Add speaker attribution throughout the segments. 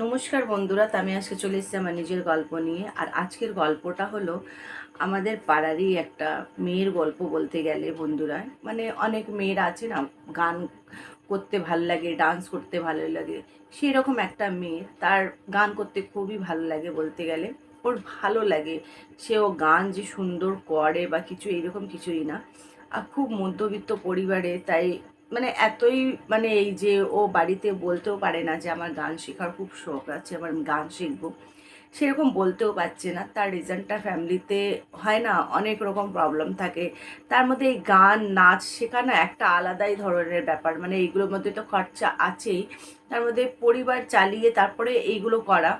Speaker 1: নমস্কার বন্ধুরা আমি আজকে চলে এসেছি আমার নিজের গল্প নিয়ে। আর আজকের গল্পটা হলো আমাদের পাড়ারই একটা মেয়ের গল্প বলতে গেলে বন্ধুরা। মানে অনেক মেয়েরা আছে না, গান করতে ভালো লাগে ডান্স করতে ভালো লাগে সেই রকম একটা মেয়ে তার গান করতে খুবই ভালো লাগে বলতে গেলে। ওর ভালো লাগে সে ও গান যে সুন্দর করে বা কিছু, এইরকম কিছুই না। আর খুব মধ্যবিত্ত পরিবারে, তাই মানে এতই মানে এই যে ও বাড়িতে বলতেও পারে না যে আমার গান শেখার খুব শখ আছে, আমার গান শিখব। সেরকম বলতেও পারছে না। তার রিজনটা ফ্যামিলিতে হয় না, অনেক রকম প্রবলেম থাকে। তার মধ্যে এই গান, নাচ শেখা না একটা আলাদাই ধরনের ব্যাপার। মানে এইগুলোর মধ্যে তো খরচা আছেই। তার মধ্যে পরিবার চালিয়ে তারপরে এইগুলো করা।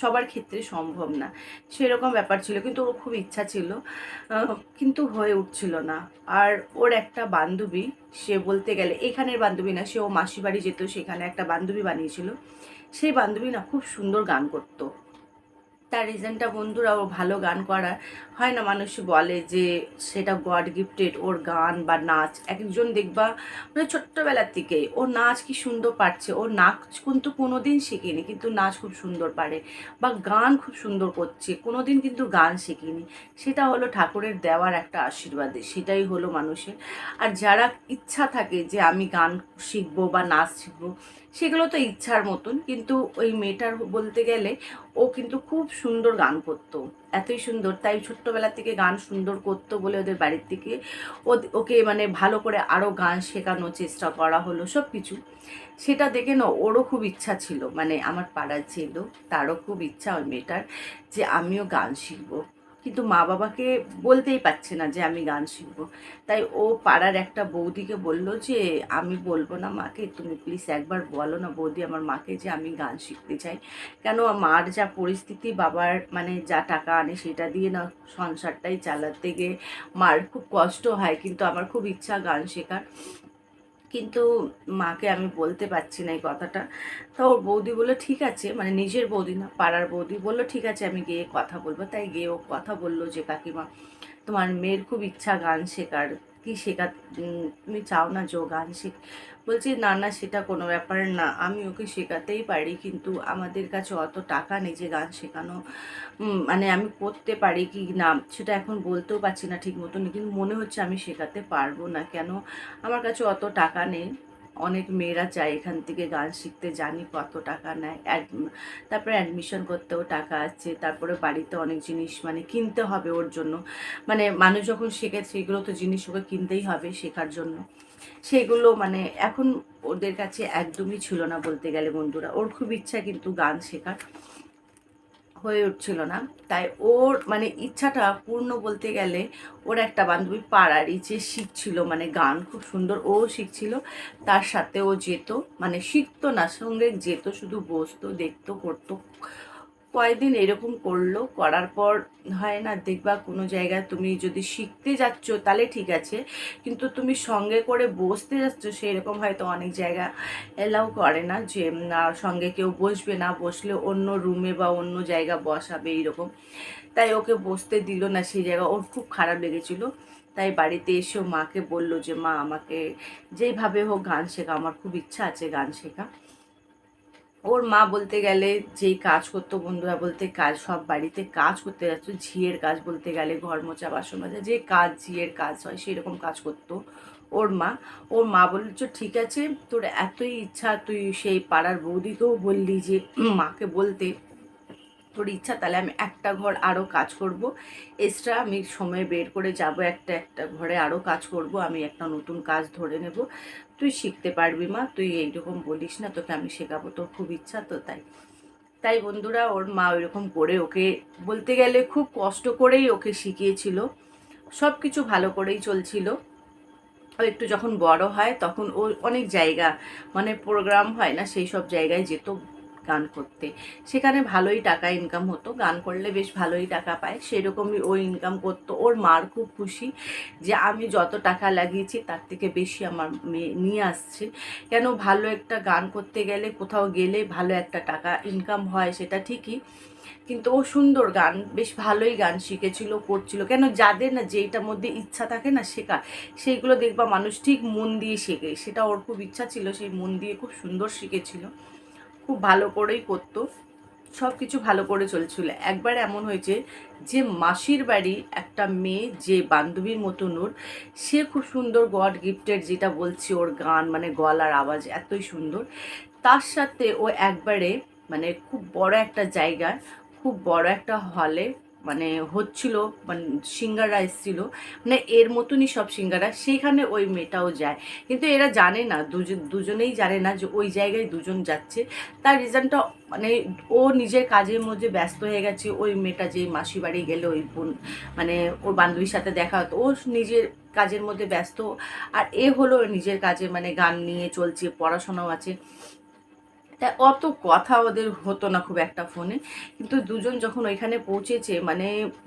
Speaker 1: সবার ক্ষেত্রে সম্ভব না। সেরকম ব্যাপার ছিল, কিন্তু ওর খুব ইচ্ছা ছিল। কিন্তু হয়ে উঠছিল না। আর ওর একটা বান্ধবী, সে বলতে গেলে এখানের বান্ধবী না সে ও মাসি বাড়ি যেত, সেখানে একটা বান্ধবী বানিয়েছিল। সেই বান্ধবী না খুব সুন্দর গান করতো। তার রিজনটা বন্ধুরা ও ভালো গান করার। হয় না মানুষ বলে যে সেটা গড গিফটেড ওর গান বা নাচ। একজন দেখবা মানে ছোট্টবেলার থেকে ও নাচ কি সুন্দর পারছে। ও নাচ কিন্তু কোনো দিন শেখেনি, কিন্তু নাচ খুব সুন্দর পারে বা গান খুব সুন্দর করছে কোনো দিন কিন্তু গান শিখিনি। সেটা হলো ঠাকুরের দেওয়ার একটা আশীর্বাদে, সেটাই হলো মানুষের। আর যারা ইচ্ছা থাকে যে আমি গান শিখব বা নাচ শিখব সেগুলো তো ইচ্ছার মতন, কিন্তু ওই মেয়েটার বলতে গেলে ও কিন্তু খুব সুন্দর গান করতো, এতই সুন্দর। তাই ছোট্টবেলা থেকে গান সুন্দর করতো বলে ওদের বাড়ির থেকে ওকে মানে ভালো করে আরও গান শেখানোর চেষ্টা করা হলো সব কিছু সেটা দেখে না ওরও খুব ইচ্ছা ছিল মানে আমার পাড়ার ছিল তারও খুব ইচ্ছা ওই মেয়েটার যে আমিও গান শিখব। কিন্তু মা বাবাকে বলতেই পারছে না যে আমি গান শিখব। তাই ও পাড়ার একটা বৌদিকে বলল যে, আমি বলব না মাকে, তুমি প্লিজ একবার বলো না বৌদি আমার মাকে যে আমি গান শিখতে চাই। কেন মার যা পরিস্থিতি, বাবার মানে যা টাকা আনে সেটা দিয়ে না সংসারটাই চালাতে গিয়ে মার খুব কষ্ট হয়, কিন্তু আমার খুব ইচ্ছা গান শেখার। কিন্তু মাকে আমি বলতে পারছি না এই কথাটা। তা ওর বৌদি বলল, ঠিক আছে। মানে নিজের বৌদি না, পাড়ার বৌদি বলল, ঠিক আছে, আমি গিয়ে কথা বলব। তাই গিয়ে ও কথা বলল যে, কাকিমা, তোমার মেয়ের খুব ইচ্ছা গান শেখার। কি শেখা তুমি চাও না যে গান শেখ বলছি, না না, সেটা কোনো ব্যাপার না। আমি ওকে শেখাতেই পারি, কিন্তু আমাদের কাছে অত টাকা নেই যে গান শেখানো মানে আমি করতে পারি কি না, সেটা এখন বলতেও পারছি না ঠিক মতন কিন্তু মনে হচ্ছে আমি শেখাতে পারব না। কেন? আমার কাছে অত টাকা নেই। অনেক মেয়েরা চায় এখান থেকে গান শিখতে জানি কত টাকা নেয়। তারপরে অ্যাডমিশন করতেও টাকা আছে, তারপরে বাড়িতে অনেক জিনিস মানে কিনতে হবে ওর জন্য। মানে মানুষ যখন শেখে সেগুলো তো জিনিস ওকে কিনতেই হবে শেখার জন্য। সেগুলো মানে এখন ওদের কাছে একদমই ছিল না বলতে গেলে বন্ধুরা। ওর খুব ইচ্ছা কিন্তু গান শেখার। হয়ে উঠছিল না। তাই ওর মানে ইচ্ছাটা পূর্ণ বলতে গেলে ওর একটা বান্ধবী পাড়ারই যে শিখছিল মানে গান খুব সুন্দর ও শিখছিল তার সাথে ও যেত মানে শিখতো না, সঙ্গে যেত, শুধু বসতো, দেখতো, করতো। কয়েকদিন এরকম করল? করার পর হয় না, দেখবা কোনো জায়গায় তুমি যদি শিখতে যাচ্ছ, তাহলে ঠিক আছে। কিন্তু তুমি সঙ্গে করে বসতে যাচ্ছ, সেরকম হয়তো অনেক জায়গা এলাও করে না যে না সঙ্গে কেউ বসবে না, বসলে অন্য রুমে বা অন্য জায়গা বসাবে এইরকম। তাই ওকে বসতে দিল না, সেই জায়গা। ওর খুব খারাপ লেগেছিল। তাই বাড়িতে এসেও মাকে বলল যে, মা, আমাকে যেইভাবে হোক গান শেখা, আমার খুব ইচ্ছা আছে গান শেখা। ওর মা বলতে গেলে যেই কাজ করতো, বন্ধুরা বলতে কাজ, সব বাড়িতে কাজ করতে যাচ্ছ ঝিয়ের কাজ বলতে গেলে ঘর মোচা বাসন মাজা, যে কাজ ঝিয়ের কাজ হয় সেই রকম কাজ করতো ওর মা। ওর মা বলছো ঠিক আছে, তোর এতই ইচ্ছা, তুই সেই পাড়ার বৌদিকেও বললি যে মাকে বলতে তোর ইচ্ছা, তাহলে আমি একটা ঘর আরও কাজ করব। এক্সট্রা আমি সময় বের করে যাব একটা একটা ঘরে আরও কাজ করব। আমি একটা নতুন কাজ ধরে নেব। তুই শিখতে পারবি মা, তুই এইরকম বলিস না, তোকে আমি শেখাবো, তোর খুব ইচ্ছা তো তাই। তাই বন্ধুরা, ওর মা ওইরকম করে ওকে, বলতে গেলে খুব কষ্ট করেই ওকে শিখিয়েছিল। সব কিছু ভালো করেই চলছিল। একটু যখন বড় হয়, তখন ও অনেক জায়গা মানে প্রোগ্রাম হয় না, সেই সব জায়গায় যেত। গান করতে। সেখানে ভালোই টাকা ইনকাম হতো। গান করলে বেশ ভালোই টাকা পায়। সেরকমই ও ইনকাম করতো। ওর মার খুব খুশি যে আমি যত টাকা লাগিয়েছি তার থেকে বেশি আমার মেয়ে নিয়ে আসছে। কেন ভালো একটা গান করতে গেলে, কোথাও গেলে ভালো একটা টাকা ইনকাম হয় সেটা ঠিকই। কিন্তু ও সুন্দর গান, বেশ ভালোই গান শিখেছিল, করছিল। কেন যাদের না যেইটার মধ্যে ইচ্ছা থাকে না শেখা, সেইগুলো দেখবা মানুষ ঠিক মন দিয়ে শেখে। সেটা ওর খুব ইচ্ছা ছিল, সেই মন দিয়ে খুব সুন্দর শিখেছিল। খুব ভালো করেই করতো, সব কিছু ভালো করে চলছিল। একবার এমন হয়েছে যে মাসির বাড়ি একটা মেয়ে যে বান্ধবীর মতন ওর, সে খুব সুন্দর গড গিফটের যেটা বলছি ওর গান মানে গলার আওয়াজ এতই সুন্দর। তার সাথে ও একবারে মানে খুব বড় একটা জায়গায় খুব বড় একটা হলে মানে হচ্ছিল মানে সিঙ্গারা এসছিল মানে এর মতনই সব সিঙ্গারা সেইখানে ওই মেয়েটাও যায়। কিন্তু এরা জানে না, দুজন, দুজনেই জানে না যে ওই জায়গায় দুজন যাচ্ছে। তার রিজনটা মানে ও নিজের কাজের মধ্যে ব্যস্ত হয়ে গেছে, ওই মেয়েটা যেই মাসি বাড়ি গেলে, ওই বোন মানে ওর বান্ধবীর সাথে দেখা হতো, ও নিজের কাজের মধ্যে ব্যস্ত। আর এ হলো নিজের কাজে মানে গান নিয়ে চলছে, পড়াশোনাও আছে। তাই অত কথা ওদের হতো না খুব একটা ফোনে কিন্তু দুজন যখন ওইখানে পৌঁছেছে মানে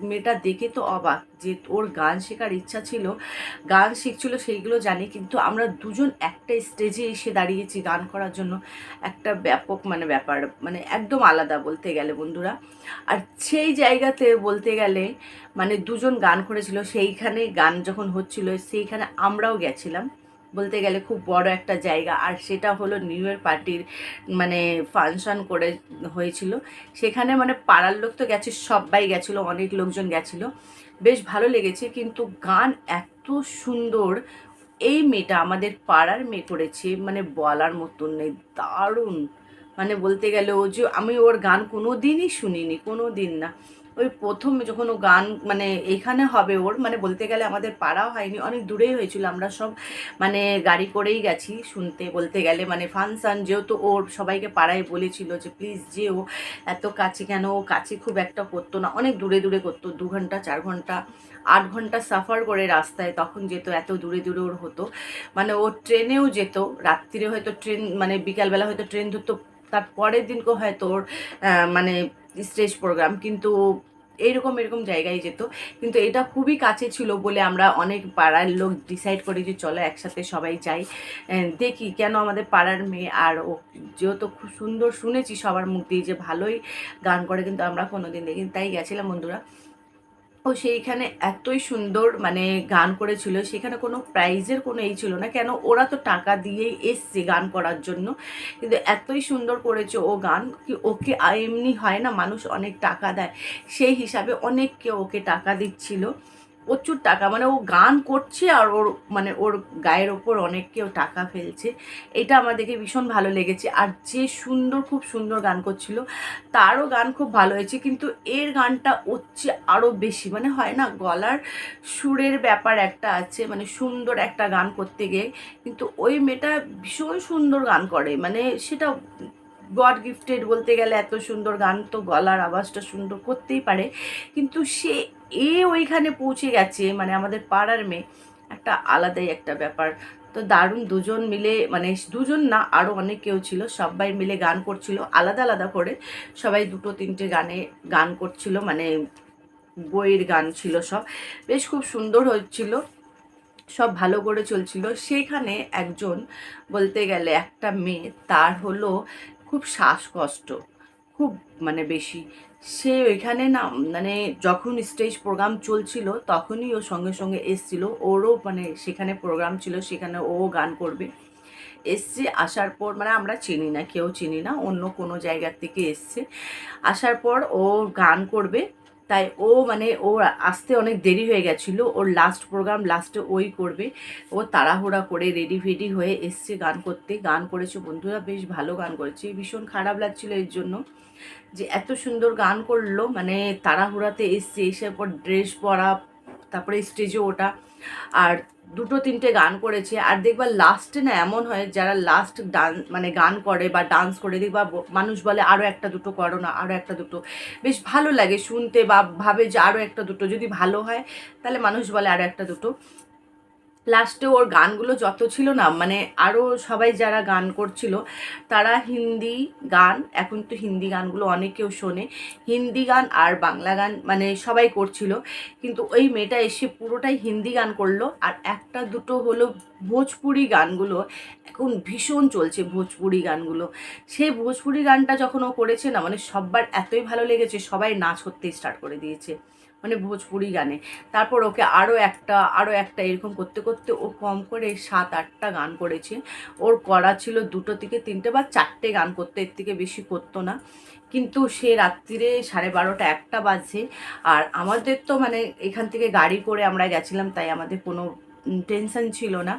Speaker 1: মেয়েটা দেখে তো অবাক যে ওর গান শেখার ইচ্ছা ছিল, গান শিখছিল সেইগুলো জানি, কিন্তু আমরা দুজন একটা স্টেজে এসে দাঁড়িয়েছি গান করার জন্য। একটা ব্যাপক মানে ব্যাপার মানে একদম আলাদা বলতে গেলে বন্ধুরা। আর সেই জায়গাতে বলতে গেলে মানে দুজন গান করেছিল, সেইখানে গান যখন হচ্ছিল, সেইখানে আমরাও গেছিলাম। বলতে গেলে খুব বড় একটা জায়গা। আর সেটা হলো নিউ ইয়ার পার্টির মানে ফাংশন করে হয়েছিল। সেখানে মানে পাড়ার লোক তো গেছে, সবাই গেছিল, অনেক লোকজন গেছিল। বেশ ভালো লেগেছে, কিন্তু গান এত সুন্দর। এই মেয়েটা আমাদের পাড়ার মেয়ে করেছে মানে বলার মতন নেই, দারুণ। মানে বলতে গেলে ও যে আমি ওর গান কোনো দিনই শুনিনি কোনো দিন না। ওই প্রথম যখন ও গান মানে এখানে হবে ওর মানে বলতে গেলে আমাদের পাড়াও হয়নি, অনেক দূরেই হয়েছিল। আমরা সব মানে গাড়ি করেই গেছি শুনতে, বলতে গেলে মানে ফাংশান যেহেতু ওর, সবাইকে পাড়ায় বলেছিল যে প্লিজ যে ও এত কাছে কেন? ও কাছে খুব একটা করতো না। অনেক দূরে দূরে করতো, দু ঘণ্টা, চার ঘণ্টা, আট ঘণ্টা সাফার করে রাস্তায়, তখন যেত, এত দূরে দূরে ওর হতো। মানে ও ট্রেনেও যেত, রাত্রিরে হয়তো ট্রেন মানে বিকালবেলা হয়তো ট্রেন ধরতো তার পরের দিনকে হয়তো ওর মানে স্টেজ প্রোগ্রাম, কিন্তু এইরকম এরকম জায়গায় যেত। কিন্তু এটা খুবই কাছে ছিল বলে আমরা অনেক পাড়ার লোক ডিসাইড করি যে চলো একসাথে সবাই যাই। দেখি কেন আমাদের পাড়ার মেয়ে আর ও, যেহেতু খুব সুন্দর শুনেছি সবার মুখ দিয়ে যে ভালোই গান করে, কিন্তু আমরা কোনো দিন দেখিনি। তাই গেছিলাম বন্ধুরা। ও সেইখানে এতই সুন্দর মানে গান করেছিল, সেখানে কোনো প্রাইজের কোনো এই ছিল না। কেন ওরা তো টাকা দিয়েই এসছে গান করার জন্য। কিন্তু এতই সুন্দর করেছে ও গান কি ওকে এমনি হয় না, মানুষ অনেক টাকা দেয়। সেই হিসাবে অনেককে ওকে টাকা দিচ্ছিল। প্রচুর টাকা মানে ও গান করছে আর ওর মানে ওর গায়ের ওপর অনেক কেউ টাকা ফেলছে। এটা আমার দেখে ভীষণ ভালো লেগেছে। আর যে সুন্দর, খুব সুন্দর গান করছিল, তারও গান খুব ভালো হয়েছে। কিন্তু এর গানটা হচ্ছে আরও বেশি মানে হয় না, গলার সুরের ব্যাপার একটা আছে মানে সুন্দর একটা গান করতে গিয়ে। কিন্তু ওই মেয়েটা ভীষণ সুন্দর গান করে মানে সেটা গড গিফটেড বলতে গেলে এত সুন্দর গান তো গলার আওয়াজটা সুন্দর করতেই পারে। কিন্তু সে এ ওইখানে পৌঁছে গেছে মানে আমাদের পাড়ার মেয়ে। একটা আলাদাই একটা ব্যাপার। তো দারুণ দুজন মিলে মানে দুজন না আরও অনেক কেউ ছিল, সবাই মিলে গান করছিল, আলাদা আলাদা করে। সবাই দুটো তিনটে গানে গান করছিল মানে বইয়ের গান ছিল সব। বেশ খুব সুন্দর হচ্ছিল, সব ভালো করে চলছিল। সেখানে একজন বলতে গেলে একটা মেয়ে, তার হলো খুব শ্বাসকষ্ট, খুব মানে বেশি। সে ওইখানে না মানে যখন স্টেজ প্রোগ্রাম চলছিল, তখনই ও সঙ্গে সঙ্গে এসছিল। ওরও মানে সেখানে প্রোগ্রাম ছিল, সেখানে ও গান করবে। এসছে, আসার পর মানে আমরা চিনি না, কেউ চিনি না, অন্য কোনো জায়গার থেকে এসছে। আসার পর ও গান করবে। তাই ও মানে ও আসতে অনেক দেরি হয়ে গেছিল। ওর লাস্ট প্রোগ্রাম লাস্টে ওই করবে। ও তাড়াহুড়া করে রেডি ফেডি হয়ে এসছে গান করতে। গান করেছে বন্ধুরা, বেশ ভালো গান করেছে। ভীষণ খারাপ লাগছিল এর জন্য যে এত সুন্দর গান করল। মানে তাড়াহুড়াতে এসছে, এসে পর ড্রেস পরা, তারপরে স্টেজে ওটা। আর দুটো তিনটে গান করেছে, আর দেখবার লাস্টে না এমন হয় যারা লাস্ট ডান মানে গান করে বা ডান্স করে, দেখবা মানুষ বলে আরও একটা দুটো করো না আরও একটা দুটো। বেশ ভালো লাগে শুনতে বা ভাবে যে আরও একটা দুটো, যদি ভালো হয় তাহলে মানুষ বলে আরও একটা দুটো। লাস্টে ওর গানগুলো যত ছিল না মানে আরও সবাই যারা গান করছিল, তারা হিন্দি গান, এখন তো হিন্দি গানগুলো অনেকেও শোনে। হিন্দি গান আর বাংলা গান মানে সবাই করছিল, কিন্তু ওই মেয়েটা এসে পুরোটাই হিন্দি গান করল, আর একটা দুটো হলো ভোজপুরি গানগুলো। এখন ভীষণ চলছে ভোজপুরি গানগুলো। সেই ভোজপুরি গানটা যখন ও করেছে না মানে সববার এতই ভালো লেগেছে, সবাই নাচ করতে স্টার্ট করে দিয়েছে। মানে ভোজপুরি গানে। তারপর ওকে আরও একটা আরও একটা এরকম করতে করতে ও কম করে সাত, আটটা গান করেছে। ওর করা ছিল দুটো থেকে তিনটে বা চারটে গান করতে, এর থেকে বেশি করতো না। কিন্তু সে রাত্রিরে সাড়ে বারোটা, একটা বাজে। আর আমাদের তো মানে এখান থেকে গাড়ি করে আমরা গেছিলাম, তাই আমাদের কোনো টেনশন ছিল না।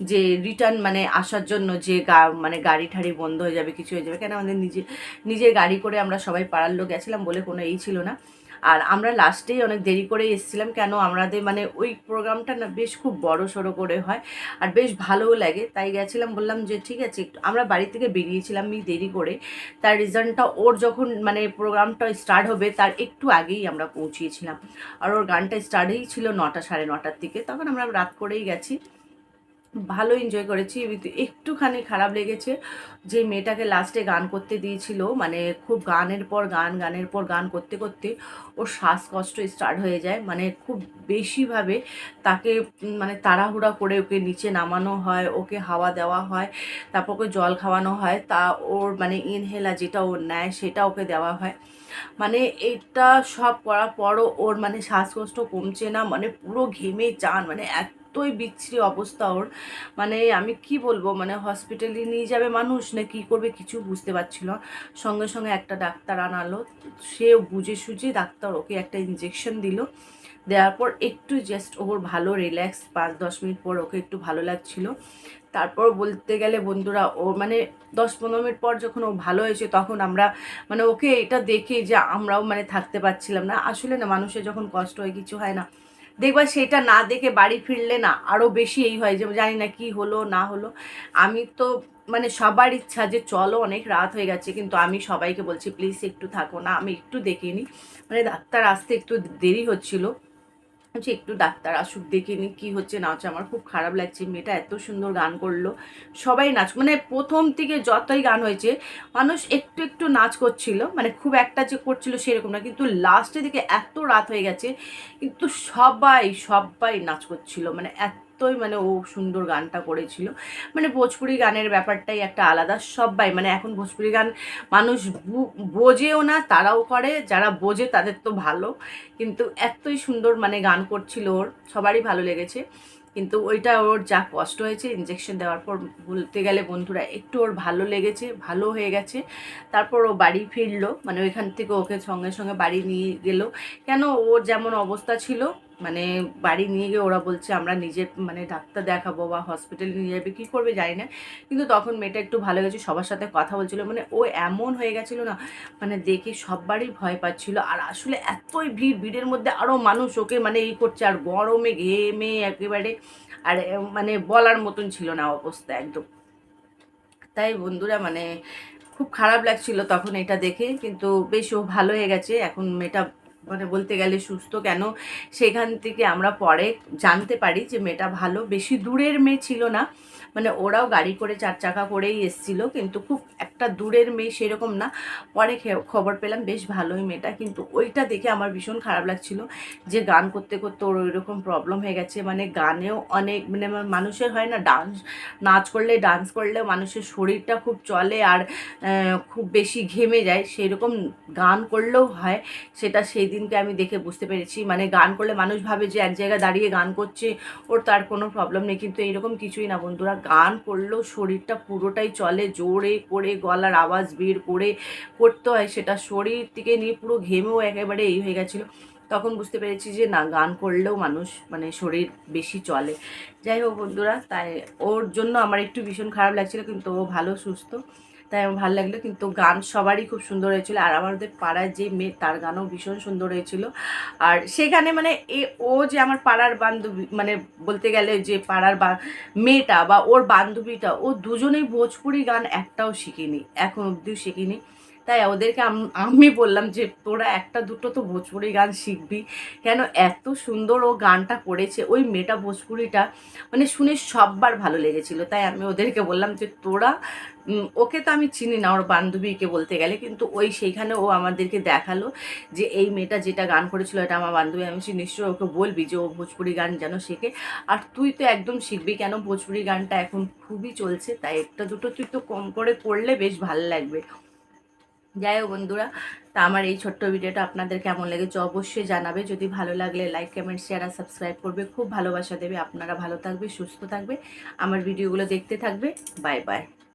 Speaker 1: যে রিটার্ন মানে আসার জন্য যে গা মানে গাড়ি ঠাড়ি বন্ধ হয়ে যাবে, কিছু হয়ে যাবে, কেন আমাদের নিজে, নিজের গাড়ি করে আমরা সবাই পাড়ার লোক গেছিলাম বলে কোনো এই ছিল না। আর আমরা লাস্টেই অনেক দেরি করে এসেছিলাম, কেন আমাদের মানে ওই প্রোগ্রামটা না বেশ খুব বড় সড়ো করে হয়, আর বেশ ভালোও লাগে। তাই গেছিলাম, বললাম যে ঠিক আছে, একটু, আমরা বাড়ি থেকে বেরিয়েছিলাম আমি দেরি করে। তার রিজনটা ওর যখন মানে প্রোগ্রামটা স্টার্ট হবে, তার একটু আগেই আমরা পৌঁছিয়েছিলাম। আর ওর গানটা স্টার্টেই ছিল নটা, সাড়ে নটার দিকে। তখন আমরা রাত করেই গেছি। ভালো এনজয় করেছি। একটুখানি খারাপ লেগেছে। যে মেয়েটাকে লাস্টে গান করতে দিয়েছিল মানে খুব গানের পর গান, গানের পর গান করতে করতে ওর শ্বাসকষ্ট স্টার্ট হয়ে যায়। মানে খুব বেশিভাবে তাকে মানে তাড়াহুড়া করে ওকে নিচে নামানো হয়, ওকে হাওয়া দেওয়া হয়, তারপর ওকে জল খাওয়ানো হয়। তা ওর মানে ইনহেলা যেটা ওর নেয়, সেটা ওকে দেওয়া হয়। মানে এটা সব করার পরও ওর মানে শ্বাসকষ্ট কমছে না মানে পুরো ঘেমে চান মানে এতই বিচ্ছিরি অবস্থা ওর। মানে আমি কি বলব মানে হসপিটালে নিয়ে যাবে মানুষ না কি করবে কিছু বুঝতে পারছিল সঙ্গে সঙ্গে একটা ডাক্তার আনালো সে বুঝে সুঝে ডাক্তার ওকে একটা ইঞ্জেকশন দিল। দেওয়ার পর একটু জাস্ট ওর ভালো রিল্যাক্স পাঁচ দশ মিনিট পর ওকে একটু ভালো লাগছিল। তারপর বলতে গেলে বন্ধুরা, ও মানে দশ পনেরো মিনিট পর যখন ও ভালো হয়েছে, তখন আমরা মানে ওকে এটা দেখে যে আমরাও মানে থাকতে পারছিলাম না। আসলে না, মানুষের যখন কষ্ট হয়, কিছু হয় না। দেখবা সেটা না দেখে বাড়ি ফিরলে না আরও বেশি এই হয় যে, জানি না কি হলো, না হলো। আমি তো মানে সবার ইচ্ছা যে চলো, অনেক রাত হয়ে গেছে, কিন্তু আমি সবাইকে বলছি, প্লিজ একটু থাকো না, আমি একটু দেখিনি মানে ডাক্তার আসতে একটু দেরি হচ্ছিল। বলছি একটু ডাক্তার আসুক, দেখে নি কী হচ্ছে, না হচ্ছে আমার খুব খারাপ লাগছে। মেয়েটা এত সুন্দর গান করল। সবাই নাচ মানে প্রথম থেকে যতই গান হয়েছে, মানুষ একটু একটু নাচ করছিল। মানে খুব একটা যে করছিল সেরকম না, কিন্তু লাস্টের দিকে এত রাত হয়ে গেছে, কিন্তু সবাই সবাই নাচ করছিল। মানে এতই মানে ও সুন্দর গানটা করেছিল। মানে ভোজপুরি গানের ব্যাপারটাই একটা আলাদা সবাই মানে এখন ভোজপুরি গান মানুষ বোঝেও না, তারাও করে, যারা বোঝে তাদের তো ভালো। কিন্তু এতই সুন্দর মানে গান করছিল ওর, সবারই ভালো লেগেছে। কিন্তু ওইটা ওর যা কষ্ট হয়েছে ইঞ্জেকশন দেওয়ার পর বলতে গেলে বন্ধুরা একটু ওর ভালো লেগেছে, ভালো হয়ে গেছে। তারপর ও বাড়ি ফিরলো মানে ওইখান থেকে ওকে সঙ্গে সঙ্গে বাড়ি নিয়ে গেল। কেন ওর যেমন অবস্থা ছিল মানে বাড়ি নিয়ে গিয়ে ওরা বলছে, আমরা নিজের মানে ডাক্তার দেখাবো বা হসপিটালে নিয়ে যাবে, কী করবে জানি না। কিন্তু তখন মেয়েটা একটু ভালো গেছে, সবার সাথে কথা বলছিল। মানে ও এমন হয়ে গেছিল না মানে দেখে সবারই ভয় পাচ্ছিল। আর আসলে এতই ভিড়, ভিড়ের মধ্যে আরও মানুষ ওকে মানে এই করছে, আর গরমে ঘেমে একেবারে, আর মানে বলার মতন ছিল না অবস্থা একদম। তাই বন্ধুরা মানে খুব খারাপ লাগছিল তখন এটা দেখে, কিন্তু বেশ ও ভালো হয়ে গেছে। এখন মেয়েটা মানে বলতে গেলে সুস্থ। কেন? সেখান থেকে আমরা পরে জানতে পারি যে মেয়েটা ভালো। বেশি দূরের মেয়ে ছিল না। মানে ওরাও গাড়ি করে চার চাকা করেই এসছিল, কিন্তু খুব একটা দূরের মেয়ে সেরকম না। পরে খবর পেলাম, বেশ ভালোই মেয়েটা। কিন্তু ওইটা দেখে আমার ভীষণ খারাপ লাগছিল যে গান করতে করতে ওর ওইরকম প্রবলেম হয়ে গেছে। মানে গানেও অনেক মানে মানুষের হয় না ডান্স নাচ করলে ডান্স করলে মানুষের শরীরটা খুব চলে আর খুব বেশি ঘেমে যায়। সেই রকম গান করলেও হয়, সেটা সেই দিনকে আমি দেখে বুঝতে পেরেছি। মানে গান করলে মানুষ ভাবে যে এক জায়গায় দাঁড়িয়ে গান করছে, ওর তার কোনো প্রবলেম নেই। কিন্তু এইরকম কিছুই না বন্ধুরা। গান করলেও শরীরটা পুরোটাই চলে জোরে করে গলার আওয়াজ বের করে করতে হয় সেটা। শরীর থেকে নিয়ে পুরো ঘেমেও একেবারে এই হয়ে গেছিল। তখন বুঝতে পেরেছি যে, না, গান করলেও মানুষ মানে শরীর বেশি চলে। যাই হোক বন্ধুরা, তাই ওর জন্য আমার একটু ভীষণ খারাপ লাগছিল, কিন্তু ও ভালো, সুস্থ। তাই আমার ভালো লাগল। কিন্তু গান সবারই খুব সুন্দর হয়েছিল আর আমাদের পাড়ার যে মেয়ে, তার গানও ভীষণ সুন্দর হয়েছিল। আর সেখানে মানে এ, ও যে আমার পাড়ার বান্ধবী মানে বলতে গেলে যে পাড়ার বা, মেয়েটা বা ওর বান্ধবীটা, ও দুজনেই ভোজপুরি গান একটাও শিখিনি, এখন অবধিও শিখিনি। তাই ওদেরকে আমি বললাম যে, তোরা একটা দুটো তো ভোজপুরি গান শিখবি। কেন এত সুন্দর ও গানটা করেছে ওই মেয়েটা ভোজপুরিটা। মানে শুনে সববার ভালো লেগেছিল। তাই আমি ওদেরকে বললাম যে, তোরা ওকে তো আমি চিনি না, ওর বান্ধবীকে বলতে গেলে। কিন্তু ওই সেইখানে ও আমাদেরকে দেখাল যে, এই মেয়েটা যেটা গান করেছিল, এটা আমার বান্ধবী। আমি নিশ্চয়ই ওকে বলবি যে, ও ভোজপুরি গান যেন শেখে। আর তুই তো একদম শিখবি কেন? ভোজপুরি গানটা এখন খুবই চলছে। তাই একটা দুটো তুই তো কম করে করলে বেশ ভালো লাগবে। যাই হোক বন্ধুরা, তা আমার এই ছোট্ট ভিডিওটা আপনাদের কেমন লেগেছে অবশ্যই জানাবে। যদি ভালো লাগলে লাইক কমেন্ট শেয়ার আর সাবস্ক্রাইব করবে। খুব ভালোবাসা দেবে। আপনারা ভালো থাকবে, সুস্থ থাকবে। আমার ভিডিওগুলো দেখতে থাকবে। Bye bye